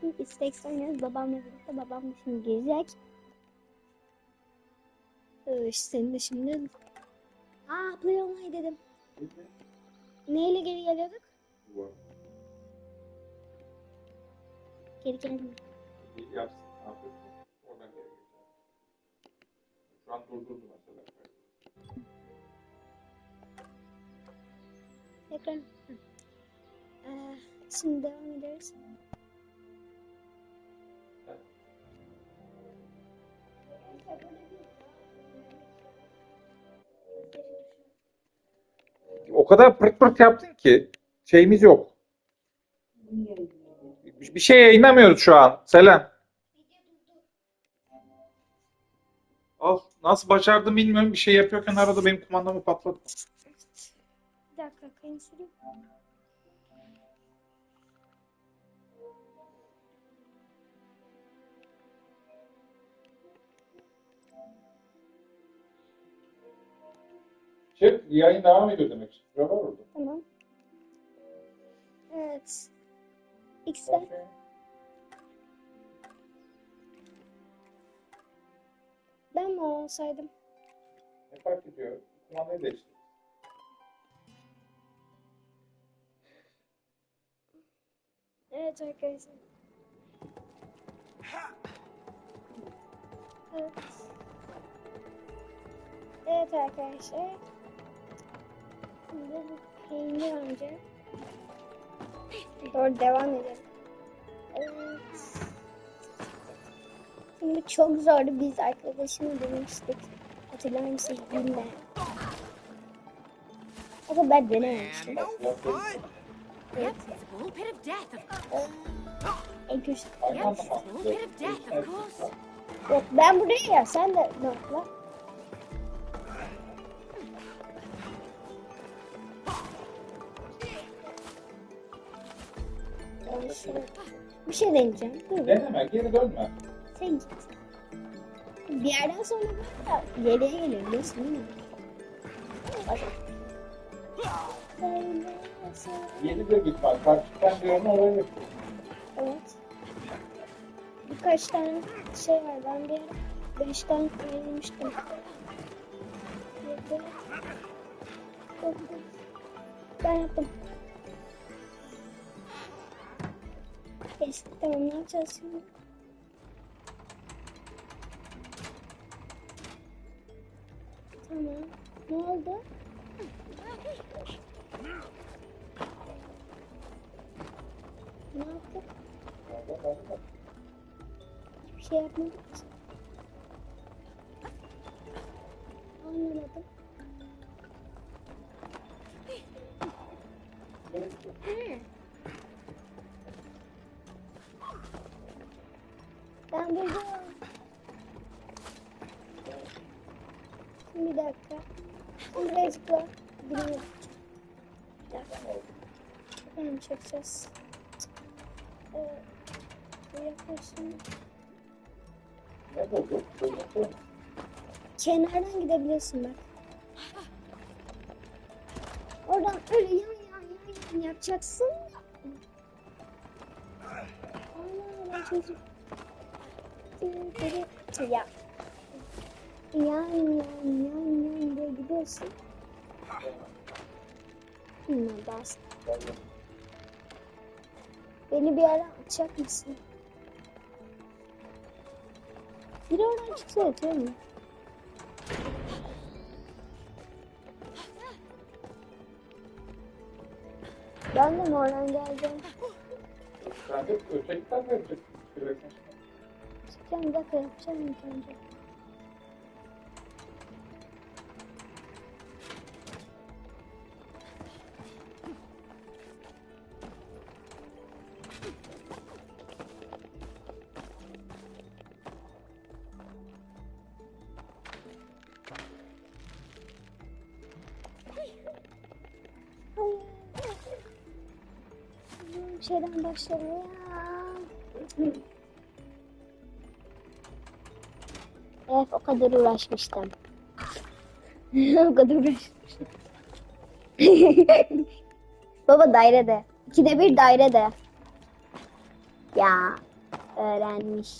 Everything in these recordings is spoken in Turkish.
Şimdi istek oynuyoruz. Babamla birlikte. Babam da şimdi girecek. Ee, senin de şimdi... Aa play online dedim. Neyle geri geliyorduk? Geri gelmiyor. Yapsın. Aferin. Oradan geri. Şu an durdurdu mesela. Tekrar. Ee, şimdi devam ederiz. O kadar pırt pırt yaptın ki şeyimiz yok. Bir şey yayınlamıyoruz şu an. Selen. Al. Nasıl başardım bilmiyorum. Bir şey yapıyorken arada benim kumandamı patladı. Bir dakika kayın Şey, yayın devam ediyor demek. Var orada. Tamam. Evet. X'de. Ben mi olsaydım? Ne fark ediyor? Kumandayı değiştir. Evet arkadaşlar. Evet. Evet arkadaşlar. Şimdi bu peynir amca. Doğru devam edelim. Evet. Şimdi çok zordu biz arkadaşımla denemiştik. Hatırlar mısınız bilmem. Ama ben denememiştim. Evet. Of course. Yok ben buradayım ya sen de ne Bir şey deneyeceğim. Dur Deneme, geri dönme. sen git. Bir yerden sonra böyle geriye geliyor biliyorsun değil mi? Bak. Yeni bir bit var. Karşıdan bir onu oraya. Evet. Birkaç tane şey var. Ben bir beş tane ayırmıştım. Yedi. Dokuz. Ben yaptım. Geçti. Tamam ne yapacağız şimdi? Tamam. Ne oldu? Ne yaptık? Hiçbir şey yapmadık. Anlamadım. Hı. Zıpla. Dakika. Ben çekeceğiz. Evet. Buldun. Kenardan gidebiliyorsun bak. Oradan öyle yan yan yan yan yapacaksın. Allah çocuk. Ya. Yan yan yan yan diye gidiyorsun. Bilmem bas. Beni bir ara atacak mısın? Biri oradan çıksa yatıyor mu? Ben de mi oradan geleceğim? De ötekinden verecek. Sürekli. Çıkacağım bir dakika yapacağım ilk önce. Şeyden başlayalım ya. Evet o kadar uğraşmıştım. o kadar uğraşmıştım. Baba dairede. İkide bir dairede. Ya öğrenmiş.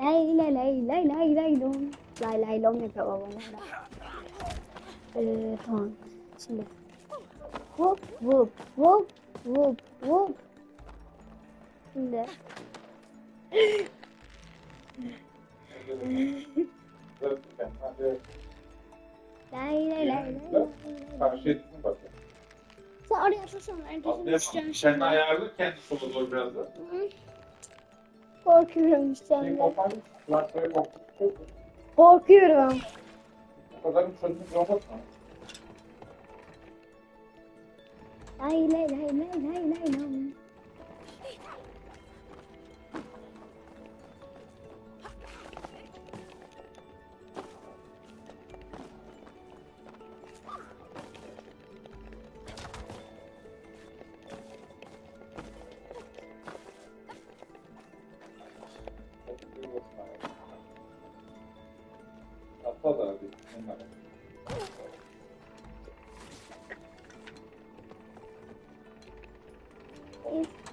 Lay lay lay lay lay lay lom. Lay lay lom yapıyor babalar. Ee, tamam. Şimdi. Hop hop hop hop hop. Şimdi. Lay lay lay lay. Karşıya. Sen oraya. Herkesin şey. Kendi ayarlı kendi sola doğru biraz da. Korkuyorum. Kulakları koptu. Korkuyorum. Kadar çözüm yok mu? Lay lay lay lay lay lay da abi. Bunlar.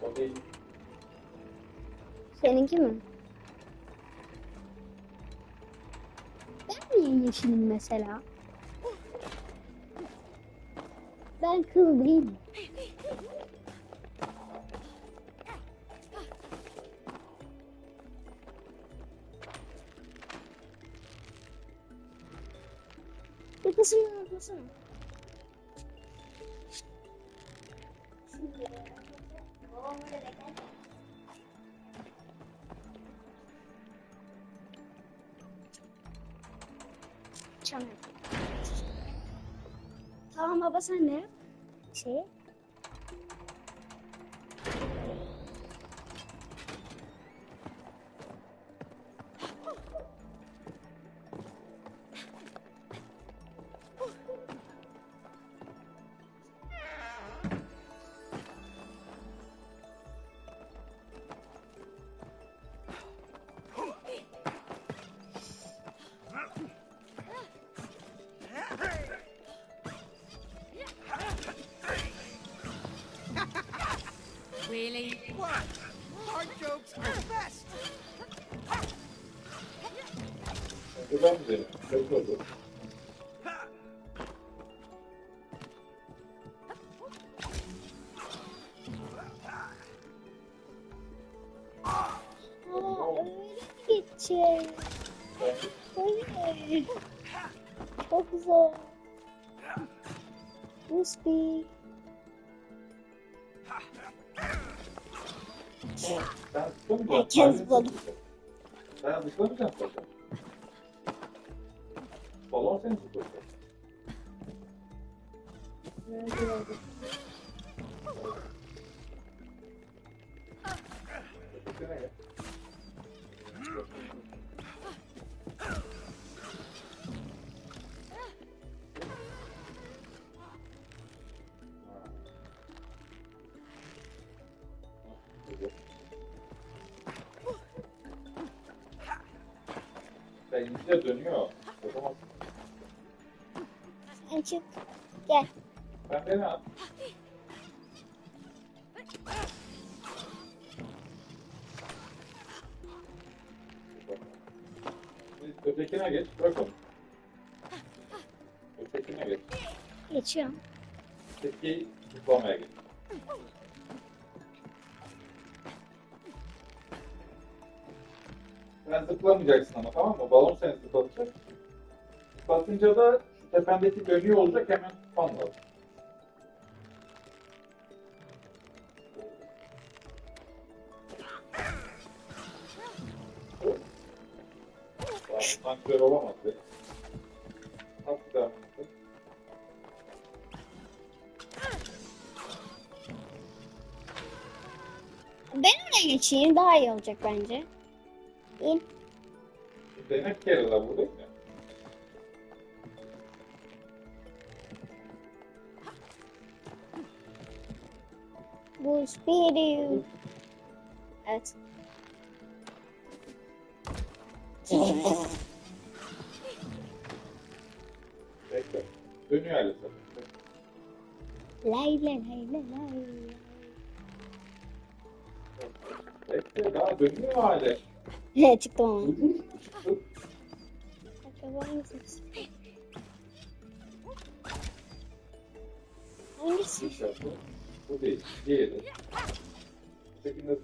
O değil. Seninki mi? Ben niye yeşilim mesela? Ben kız değilim. Yakasını yakasını. Çamur. Tamam baba sen ne? Şey. Güzel güzel. Kötü oldu. Öyle. Çok zor. Crispy. Herkes mısın? zıpladı. Sen zıplamayacak mısın? Balon seni zıplatacak. Ötekine gel. Sen iyice dönüyor. Yapamazsın. Sen çık. Gel. Ben at. Ötekine geç, bırak onu. Ötekine geç. Geçiyorum. Öteki zıplamaya geç. Sen zıplamayacaksın ama tamam mı? Balon seni zıplatacak. Zıplatınca da tependeki dönüyor olacak hemen tutman lazım. Böyle olamaz. be. Daha. Ben oraya geçeyim. Daha iyi olacak bence. İn. Demek ki yarıda buradayım ya. Bu speedy. Evet. Bekle. Dönüyor Alisa. Lay lay? Bu değil. Diğeri. Ötekinde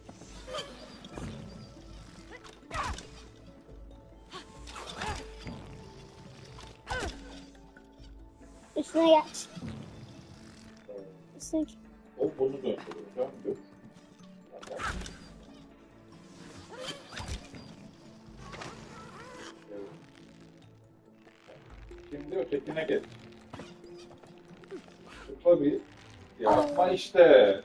Üstüne geç. Üstüne geç. o bunu döndürüyor. Döndür. Evet. Şimdi ötekine geç. Tıkla bir. Yapma işte.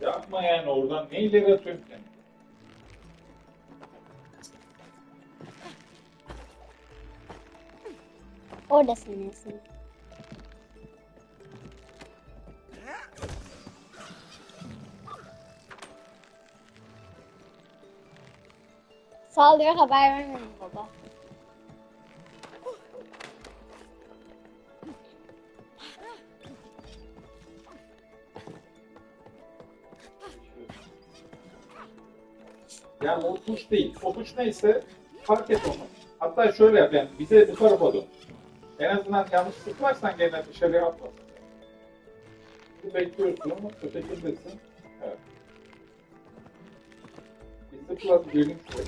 Yapma yani oradan ne ileri atıyorsun kendini? Orada senesin. Sağlıyor haber vermedim baba. Tuş değil. Tuş neyse fark et onu. Hatta şöyle yap yani bize bu tarafa dön. En azından yanlış tıklarsan gene dışarıya atmasın. Bir bekliyorsun ama ötekindesin. Evet. Bir tıkla bir göreyim şurayı.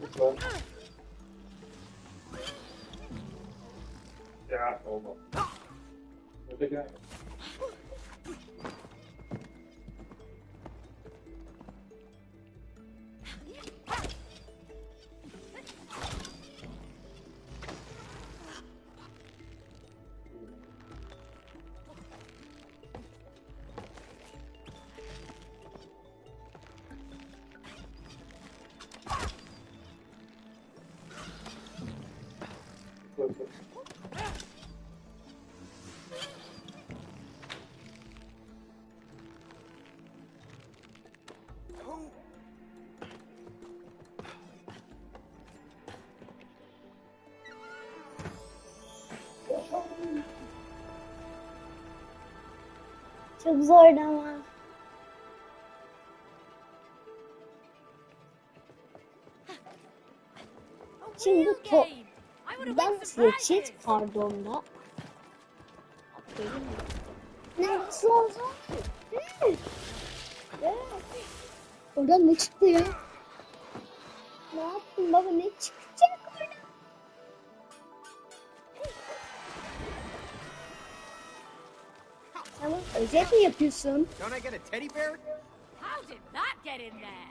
Tıkla. Tıkla. Ya olmaz. Ötekine gel. Tıkla, tıkla. Çok zordu ama. Şimdi Real to game. I would have ben size çift pardonda. Ne nasıl oldu? Oradan ne çıktı ya? Ne yaptın baba ne çıkacak özet mi yapıyorsun? Don't I get a teddy bear? How did that get in there?